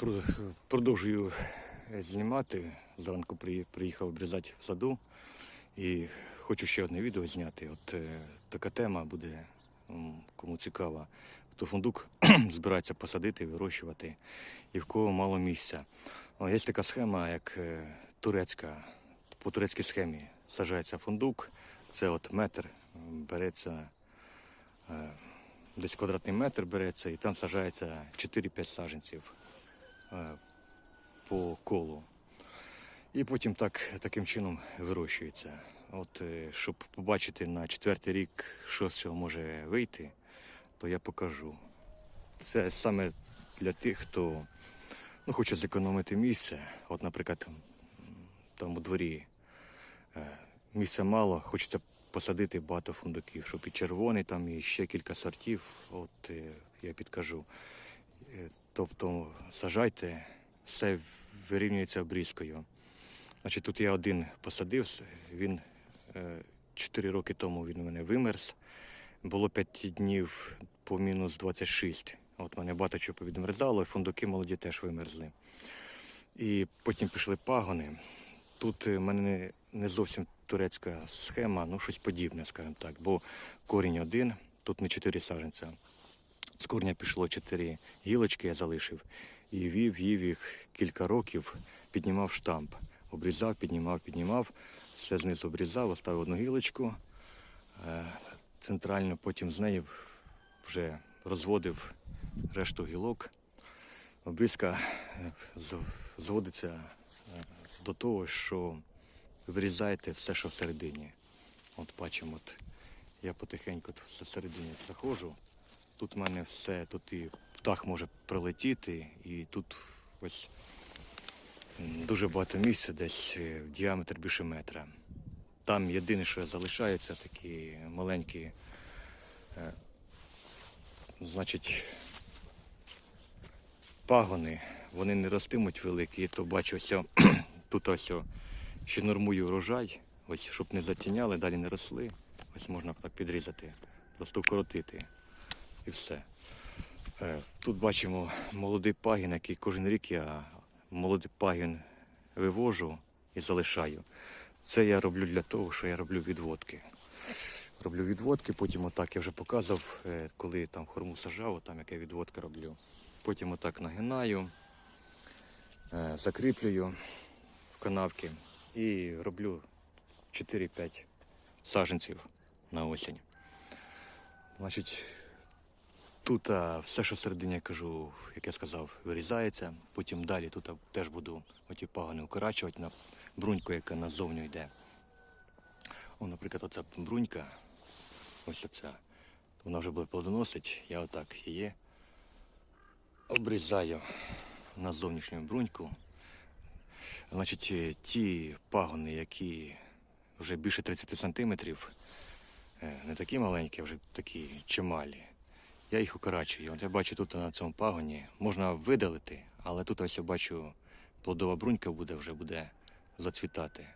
Про- Продовжую знімати. Зранку приїхав обрізати в саду і хочу ще одне відео зняти. От е, така тема буде, кому цікава. Хто фундук збирається посадити, вирощувати і в кого мало місця. О, є така схема, як е, турецька. По турецькій схемі саджається фундук. Це от метр береться е, десь квадратний метр береться, і там саджається 4-5 саджанців е, по колу. І потім так, таким чином вирощується. От, е, щоб побачити на четвертий рік, що з цього може вийти, то я покажу. Це саме для тих, хто ну, хоче зекономити місце. От, наприклад, там у дворі е, місця мало, хочеться посадити багато фундуків, щоб і червоний, там і ще кілька сортів. От е, я підкажу. Е, Тобто сажайте, все вирівнюється обрізкою. Значить, тут я один посадив, він 4 роки тому він у мене вимерз. Було 5 днів по мінус 26. От мене багато чого повідмерзало, і фундуки молоді теж вимерзли. І потім пішли пагони. Тут в мене не, не зовсім турецька схема, ну щось подібне, скажімо так. Бо корінь один, тут не 4 саженця. З корня пішло 4 гілочки, я залишив. І вів, вів їх кілька років, піднімав штамп. Обрізав, піднімав, піднімав, все знизу обрізав, оставив одну гілочку. Е, Центрально потім з неї вже розводив решту гілок. Обрізка е, зводиться е, до того, що вирізаєте все, що всередині. От бачимо, от я потихеньку всередині заходжу. Тут в мене все, тут і птах може прилетіти, і тут ось дуже багато місця, десь е, в діаметр більше метра. Там єдине, що залишається, такі маленькі, е, значить, пагони, вони не ростимуть великі, то бачу ось тут ось ще нормую урожай, ось щоб не затіняли, далі не росли. Ось можна так підрізати, просто вкоротити і все. Е, Тут бачимо молодий пагін, який кожен рік я молодий пагін вивожу і залишаю. Це я роблю для того, що я роблю відводки. Роблю відводки, потім отак я вже показував, е, коли там хорму сажав, там яке відводки роблю. Потім отак нагинаю, е, закріплюю в канавки і роблю 4-5 саженців на осінь. Значить, тут все, що всередині, я кажу, як я сказав, вирізається. Потім далі тут теж буду оті пагони укорачувати на бруньку, яка назовню йде. О, наприклад, оця брунька, ось оця, вона вже буде плодоносить, я отак її обрізаю на зовнішню бруньку. Значить, е, ті пагони, які вже більше 30 сантиметрів, е, не такі маленькі, а вже такі чималі. Я їх укорачую. От я бачу тут на цьому пагоні можна видалити, але тут ось я бачу плодова брунька буде вже буде зацвітати.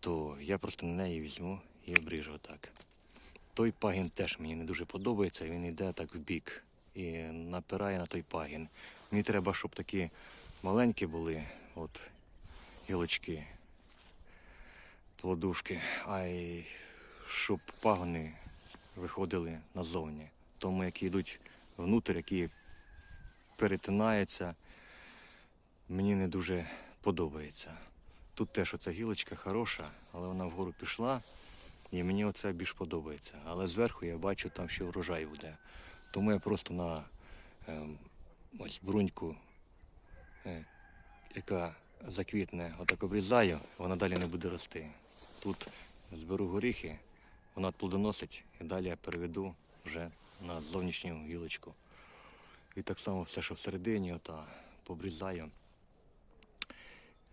То я просто на неї візьму і обріжу отак. Той пагін теж мені не дуже подобається, він йде так в бік і напирає на той пагін. Мені треба, щоб такі маленькі були, от гілочки, плодушки, а й щоб пагони виходили назовні. Тому які йдуть внутрі, які перетинаються, мені не дуже подобається. Тут теж оця гілочка хороша, але вона вгору пішла, і мені оце більш подобається. Але зверху я бачу, там ще врожай буде. Тому я просто на ем, ось бруньку, е, яка заквітне, отак обрізаю, вона далі не буде рости. Тут зберу горіхи, вона плодоносить і далі я переведу вже на зовнішню гілочку. І так само все, що всередині, ота, побрізаю.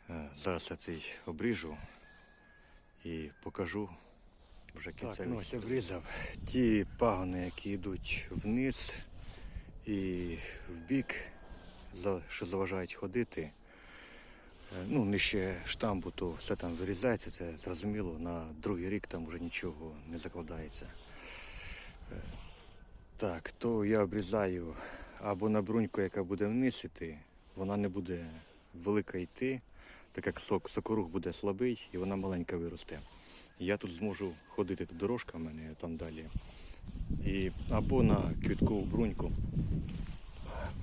Е, Зараз я цей обріжу і покажу вже кінцевий. Так, ну, ось обрізав ті пагони, які йдуть вниз і в бік, що заважають ходити. Е, Ну, нижче штамбу, то все там вирізається, це зрозуміло. На другий рік там вже нічого не закладається. Так, то я обрізаю або на бруньку, яка буде вниз іти, вона не буде велика йти, так як сок, сокорух буде слабий і вона маленька виросте. Я тут зможу ходити, дорожка в мене там далі. І, або на квіткову бруньку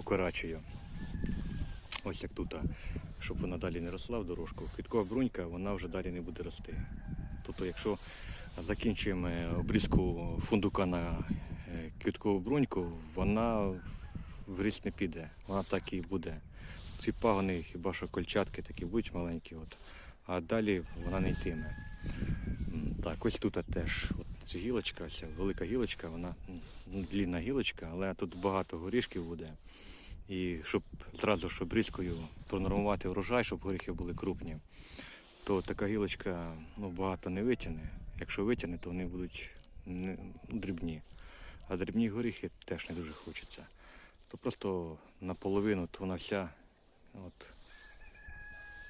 укорачую. Ось як тут, щоб вона далі не росла в дорожку. Квіткова брунька, вона вже далі не буде рости. Тобто, якщо закінчуємо обрізку фундука на квіткову бруньку, вона в ріст не піде, вона так і буде. Ці пагони, хіба що кольчатки такі будуть маленькі, от, а далі вона не йтиме. Так, ось тут теж от ця гілочка, ось велика гілочка, вона длінна гілочка, але тут багато горішків буде. І щоб зразу щоб різкою пронормувати врожай, щоб горіхи були крупні, то така гілочка ну, багато не витягне. Якщо витягне, то вони будуть дрібні. А дрібні горіхи теж не дуже хочеться. То просто наполовину, то вона вся от,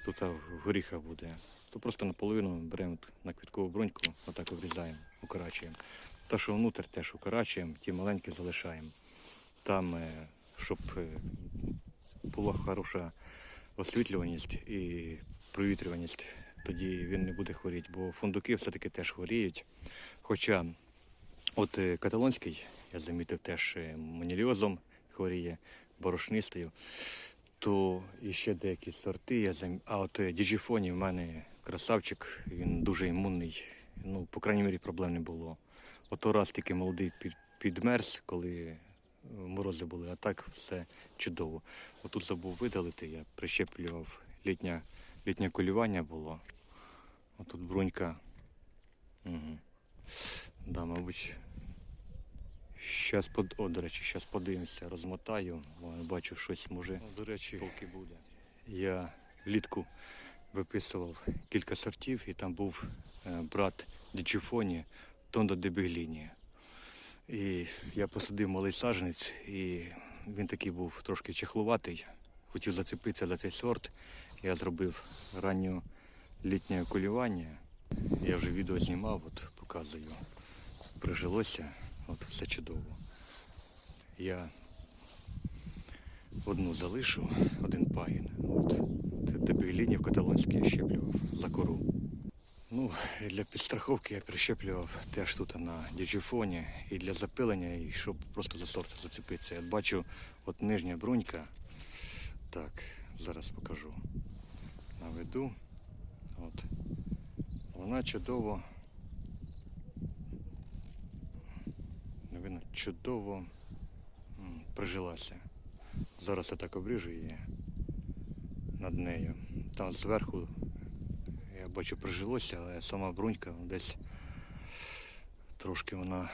тут в горіхах буде. То просто наполовину беремо на квіткову бруньку, отак обрізаємо, укорачуємо. Та, що внутрі теж укорачуємо, ті маленькі залишаємо. Там, е, щоб е, була хороша освітлюваність і провітрюваність, тоді він не буде хворіти, бо фундуки все-таки теж хворіють. Хоча от е, каталонський, я замітив, теж е, маніліозом хворіє, борошнистою, то і ще деякі сорти я зам... А от е, діджіфоні в мене красавчик, він дуже імунний. Ну, по крайній мірі, проблем не було. Ото раз тільки молодий під, підмерз, коли морози були, а так все чудово. Отут забув видалити, я прищеплював літнє, літнє колювання було. Отут брунька. Угу. Да, мабуть. Щас под... О, до речі, зараз подивимося, розмотаю, бачу щось може. О, до речі, толки буде. Я влітку виписував кілька сортів, і там був е, брат Діджіфоні Тондо де Бегліні. І я посадив малий саджанець, і він такий був трошки чехлуватий. Хотів зацепитися за цей сорт. Я зробив раннє літнє окулювання. Я вже відео знімав, от показую. Прижилося, от все чудово. Я одну залишу, один пагін. От. Це дебілінів каталонський я щеплював за кору. Ну, для підстраховки я прищеплював теж тут на діджифоні і для запилення, і щоб просто за сорт зацепитися. Я бачу, от нижня брунька. Так, зараз покажу. Наведу. От. Вона чудово. Видно, чудово прижилася. Зараз я так обріжу її над нею. Там зверху я бачу прижилося, але сама брунька десь трошки вона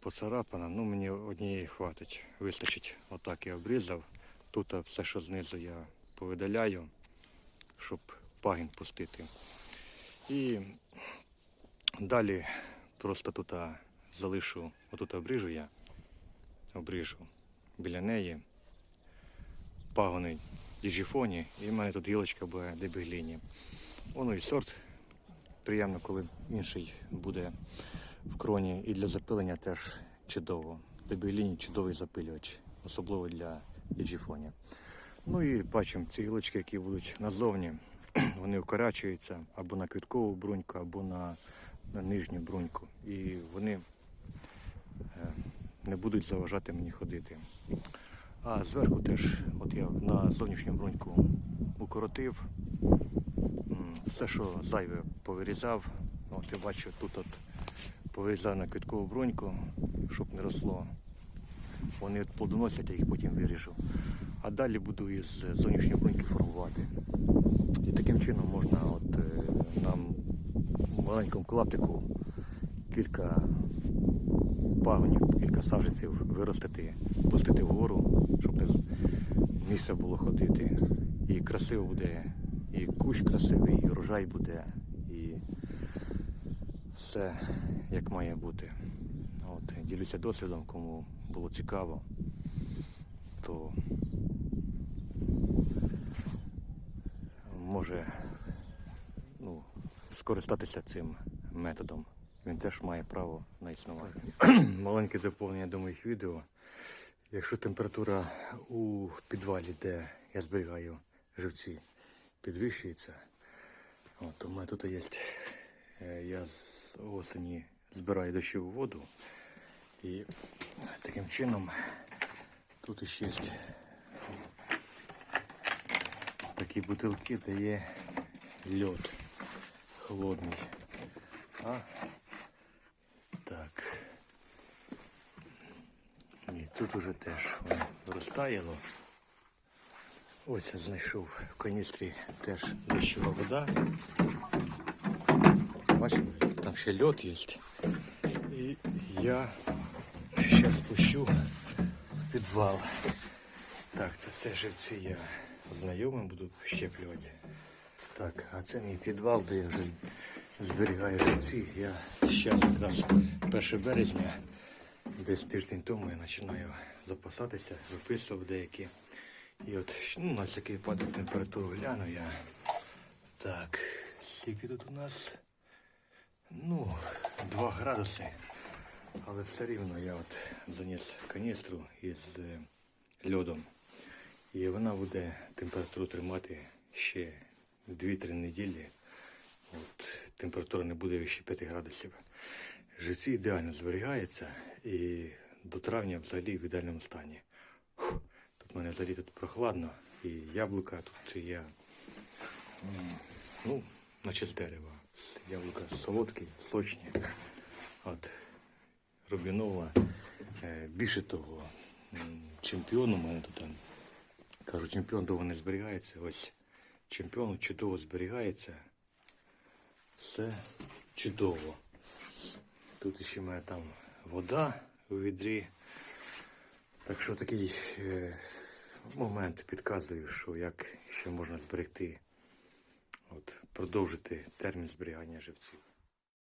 поцарапана. Ну мені однієї хватить, вистачить. Отак я обрізав. Тут все, що знизу я повидаляю, щоб пагін пустити. І далі просто тут залишу, отут обріжу я, обріжу біля неї пагони діджіфоні, і в мене тут гілочка буде дебігліні. Воно і сорт. Приємно, коли інший буде в кроні. І для запилення теж чудово. Дебігліні чудовий запилювач, особливо для діджіфоні. Ну і бачимо ці гілочки, які будуть назовні, вони вкорачуються або на квіткову бруньку, або на, на нижню бруньку. І вони е, не будуть заважати мені ходити. А зверху теж, от я на зовнішню бруньку укоротив. Все, що зайве повирізав. От я бачу, тут от повирізав на квіткову бруньку, щоб не росло. Вони от плодоносять, я їх потім виріжу. А далі буду із зовнішньої бруньки формувати. І таким чином можна от, е, нам маленькому клаптику кілька пагонів, кілька саженців виростити, пустити вгору, щоб не місце було ходити. І красиво буде, і кущ красивий, і врожай буде, і все як має бути. От, ділюся досвідом, кому було цікаво, то може скористатися цим методом. Він теж має право на існування. Маленьке доповнення до моїх відео. Якщо температура у підвалі, де я зберігаю живці, підвищується, от, то в мене тут є. е, Я з осені збираю дощову воду. І таким чином тут ще є такі бутилки, де є льод холодний. А? Так. І тут уже теж воно розтаяло. Ось я знайшов в каністрі теж дощова вода. Бачите, там ще льод є. І я зараз спущу в підвал. Так, це все живці я знайомим буду щеплювати. Так, а це мій підвал, де я вже зберігаю живці. Я зараз якраз 1 березня, десь тиждень тому я починаю запасатися, виписував деякі. І от ну, на всякий випадок температуру гляну я. Так, скільки тут у нас? Ну, 2 градуси. Але все рівно я от заніс каністру із е, льодом. І вона буде температуру тримати ще 2-3 неділі. От, температура не буде вище 5 градусів. Живці ідеально зберігаються і до травня взагалі в ідеальному стані. Фух, Тут в мене взагалі тут прохладно і яблука тут м, ну, наче дерева. Яблука солодкі, сочні. От, Рубінова. Е, Більше того, чемпіон у мене тут. Кажу, чемпіон довго не зберігається. Ось чемпіон чудово зберігається. Все чудово. Тут ще має там вода у відрі. Так що такий е, момент підказую, що як ще можна зберегти, от, продовжити термін зберігання живців.